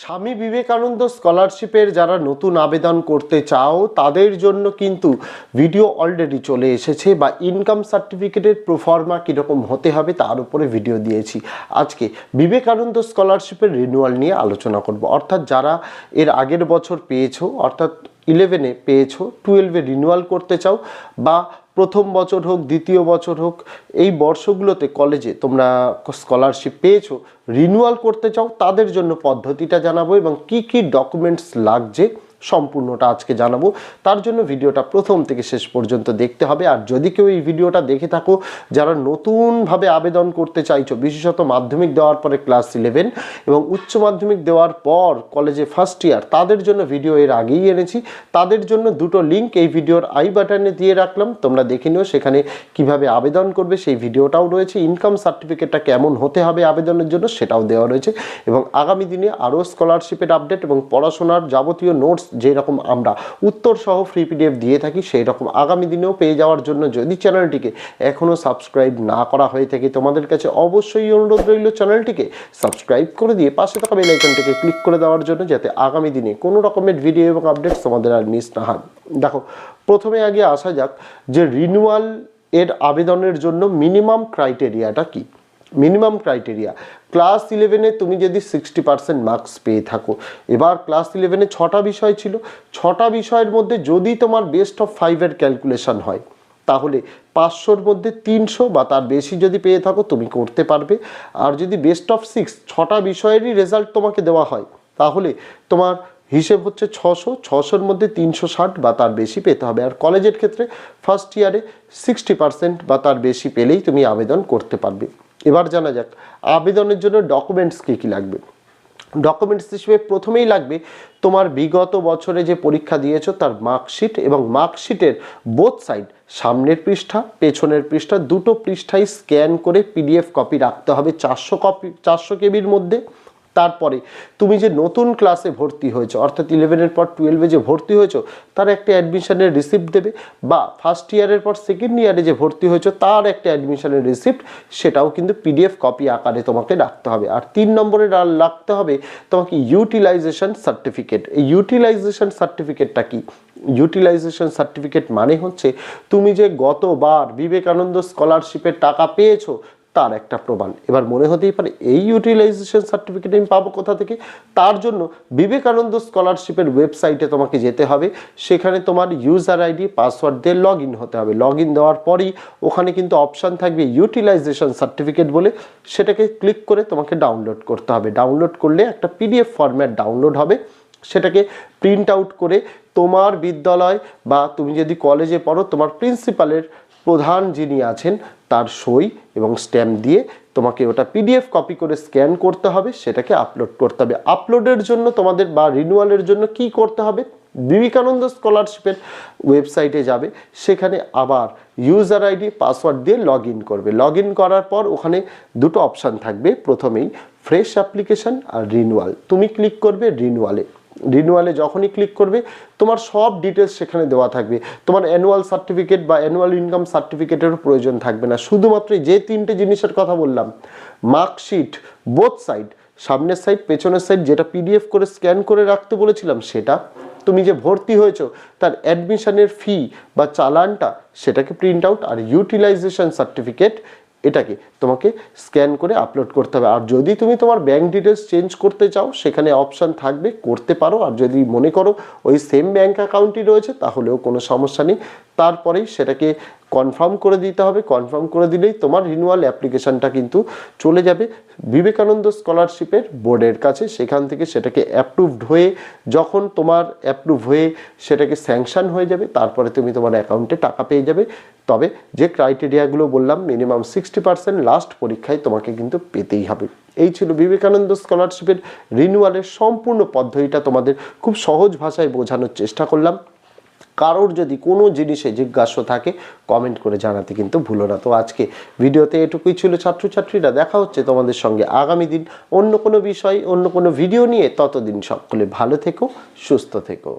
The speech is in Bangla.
স্বামী বিবেকানন্দ স্কলারশিপের যারা নতুন আবেদন করতে চাও, তাদের জন্য কিন্তু ভিডিও অলরেডি চলে এসেছে বা ইনকাম সার্টিফিকেটের প্রফর্মা কীরকম হতে হবে তার উপরে ভিডিও দিয়েছি। আজকে বিবেকানন্দ স্কলারশিপের রিনিউয়াল নিয়ে আলোচনা করব। অর্থাৎ যারা এর আগের বছর পেয়েছ, অর্থাৎ ইলেভেনে পেয়েছ টুয়েলভে রিনিউয়াল করতে চাও বা প্রথম বছর হোক, দ্বিতীয় বছর হোক, এই বর্ষগুলোতে কলেজে তোমরা স্কলারশিপ পেয়েছ রিনুয়াল করতে চাও, তাদের জন্য পদ্ধতিটা জানাব এবং কি কি ডকুমেন্টস লাগছে সম্পূর্ণটা আজকে জানাব। তার জন্য ভিডিওটা প্রথম থেকে শেষ পর্যন্ত দেখতে হবে। আর যদি কেউ এই ভিডিওটা দেখে থাকো, যারা নতুনভাবে আবেদন করতে চাইছো, বিশেষত মাধ্যমিক দেওয়ার পরে ক্লাস ইলেভেন এবং উচ্চ মাধ্যমিক দেওয়ার পর কলেজে ফার্স্ট ইয়ার তাদের জন্য ভিডিও এর আগেই এনেছি। তাদের জন্য দুটো লিঙ্ক এই ভিডিওর আই বাটনে দিয়ে রাখলাম। তোমরা দেখে নিও সেখানে কীভাবে আবেদন করবে, সেই ভিডিওটাও রয়েছে। ইনকাম সার্টিফিকেটটা কেমন হতে হবে আবেদনের জন্য সেটাও দেওয়া রয়েছে। এবং আগামী দিনে আরও স্কলারশিপের আপডেট এবং পড়াশোনার যাবতীয় নোটস যেরকম আমরা উত্তর সহ ফ্রি পিডিএফ দিয়ে থাকি সেই রকম আগামী দিনেও পেয়ে যাওয়ার জন্য যদি চ্যানেলটিকে এখনও সাবস্ক্রাইব না করা হয়ে থাকে, তোমাদের কাছে অবশ্যই অনুরোধ রইল চ্যানেলটিকে সাবস্ক্রাইব করে দিয়ে পাশে থাকা বেল আইকনটিকে ক্লিক করে দেওয়ার জন্য, যাতে আগামী দিনে কোনো রকমের ভিডিও এবং আপডেটস তোমাদের আর মিস না হয়। দেখো, প্রথমে আগে আসা যাক যে রিনিউয়াল এর আবেদনের জন্য মিনিমাম ক্রাইটেরিয়াটা কি। মিনিমাম ক্রাইটেরিয়া ক্লাস ইলেভেনে তুমি যদি সিক্সটি পার্সেন্ট মার্কস পেয়ে থাকো। এবার ক্লাস ইলেভেনে ছটা বিষয় ছিল। ছটা বিষয়ের মধ্যে যদি তোমার বেস্ট অফ ফাইভের ক্যালকুলেশন হয়, তাহলে পাঁচশোর মধ্যে তিনশো বা তার বেশি যদি পেয়ে থাকো, তুমি করতে পারবে। আর যদি বেস্ট অফ সিক্স ছটা বিষয়েরই রেজাল্ট তোমাকে দেওয়া হয়, তাহলে তোমার হিসেব হচ্ছে ছশো। ছশোর মধ্যে তিনশো ষাট বা তার বেশি পেতে হবে। আর কলেজের ক্ষেত্রে ফার্স্ট ইয়ারে সিক্সটি পার্সেন্ট বা তার বেশি পেলেই তুমি আবেদন করতে পারবে। এবার জানা যাক, আবেদনের জন্য ডকুমেন্টস কী কী লাগবে? ডকুমেন্টস হিসেবে প্রথমেই লাগবে তোমার বিগত বছরে যে পরীক্ষা দিয়েছ তার মার্কশিট এবং মার্কশিটের বোথ সাইড সামনের পৃষ্ঠা, পেছনের পৃষ্ঠা, দুটো পৃষ্ঠায় স্ক্যান করে পিডিএফ কপি রাখতে হবে চারশো কপি চারশো কেবির মধ্যে। তারপরে তুমি যে নতুন ক্লাসে ভর্তি হয়েছো, অর্থাৎ ইলেভেনের পর টুয়েলভে যে ভর্তি হয়েছো, তার একটা অ্যাডমিশনের রিসিপ্ট দেবে, বা ফার্স্ট ইয়ারের পর সেকেন্ড ইয়ারে যে ভর্তি হয়েছো, তার একটা অ্যাডমিশনের রিসিপ্ট সেটাও কিন্তু পিডিএফ কপি আকারে তোমাকে রাখতে হবে। আর তিন নম্বরে রাখতে হবে তোমাকে ইউটিলাইজেশন সার্টিফিকেট এই ইউটিলাইজেশন সার্টিফিকেটটা কি? ইউটিলাইজেশন সার্টিফিকেট মানে হচ্ছে, তুমি যে গতবার বিবেকানন্দ স্কলারশিপের টাকা পেয়েছ তার একটা প্রমাণ। এবার মনে হতেই পারে এই ইউটিলাইজেশন সার্টিফিকেট আমি পাবো কোথা থেকে? তার জন্য বিবেকানন্দ স্কলারশিপের ওয়েবসাইটে তোমাকে যেতে হবে। সেখানে তোমার ইউজার আইডি পাসওয়ার্ড দিয়ে লগ হতে হবে। লগ দেওয়ার পরই ওখানে কিন্তু অপশান থাকবে ইউটিলাইজেশন সার্টিফিকেট বলে। সেটাকে ক্লিক করে তোমাকে ডাউনলোড করতে হবে। ডাউনলোড করলে একটা পিডিএফ ফরম্যাট ডাউনলোড হবে। সেটাকে প্রিন্ট আউট করে তোমার বিদ্যালয় বা তুমি যদি কলেজে পড়ো, তোমার প্রিন্সিপালের প্রধান যিনি আছেন, তার সই এবং স্ট্যাম্প দিয়ে তোমাকে ওটা পিডিএফ কপি করে স্ক্যান করতে হবে, সেটাকে আপলোড করতে হবে। আপলোডের জন্য তোমাদের বা রিনিউয়ালের জন্য কি করতে হবে? বিবেকানন্দ স্কলারশিপের ওয়েবসাইটে যাবে, সেখানে আবার ইউজার আইডি পাসওয়ার্ড দিয়ে লগ করবে। লগ করার পর ওখানে দুটো অপশান থাকবে। প্রথমেই ফ্রেশ অ্যাপ্লিকেশন আর রিনিউয়াল তুমি ক্লিক করবে রিনিউয়ালে রিনিউয়ালে যখনই ক্লিক করবে, তোমার সব ডিটেলস সেখানে দেওয়া থাকবে। তোমার অ্যানুয়াল সার্টিফিকেট বা অ্যানুয়াল ইনকাম সার্টিফিকেটেরও প্রয়োজন থাকবে না। শুধুমাত্র যে তিনটে জিনিসের কথা বললাম মার্কশিট বোথ সাইড সামনের সাইড পেছনের সাইড যেটা পিডিএফ করে স্ক্যান করে রাখতে বলেছিলাম, সেটা তুমি যে ভর্তি হয়েছো, তার অ্যাডমিশনের ফি বা চালানটা, সেটাকে প্রিন্ট আউট আর ইউটিলাইজেশন সার্টিফিকেট এটাকে তোমাকে স্ক্যান করে আপলোড করতে হবে। আর যদি তুমি তোমার ব্যাঙ্ক ডিটেলস চেঞ্জ করতে চাও, সেখানে অপশান থাকবে করতে পারো। আর যদি মনে করো ওই সেম ব্যাঙ্ক অ্যাকাউন্টই রয়েছে, তাহলেও কোনো সমস্যা নেই। তারপরেই সেটাকে কনফার্ম করে দিতে হবে কনফার্ম করে দিলেই তোমার রিনিউয়াল অ্যাপ্লিকেশনটা কিন্তু চলে যাবে। বিবেকানন্দ স্কলারশিপের বোর্ডের কাছে সেখান থেকে সেটাকে অ্যাপ্রুভড হয়ে যখন তোমার অ্যাপ্রুভ হয়ে সেটাকে স্যাংশন হয়ে যাবে, তারপরে তুমি তোমার অ্যাকাউন্টে টাকা পেয়ে যাবে। তবে যে ক্রাইটেরিয়াগুলো বললাম মিনিমাম সিক্সটি পার্সেন্ট লাস্ট পরীক্ষায় তোমাকে কিন্তু পেতেই হবে। এই ছিল বিবেকানন্দ স্কলারশিপের রিনিউয়ালের সম্পূর্ণ পদ্ধতিটা তোমাদের খুব সহজ ভাষায় বোঝানোর চেষ্টা করলাম। কারোর যদি কোনো জিনিসে জিজ্ঞাসা থাকে কমেন্ট করে জানাতে কিন্তু ভুলো না। তো আজকে ভিডিওতে এটুকুই ছিল ছাত্রছাত্রীরা। দেখা হচ্ছে তোমাদের সঙ্গে আগামী দিন অন্য কোনো বিষয়, অন্য কোনো ভিডিও নিয়ে। ততদিন সকলে ভালো থেকো, সুস্থ থেকো।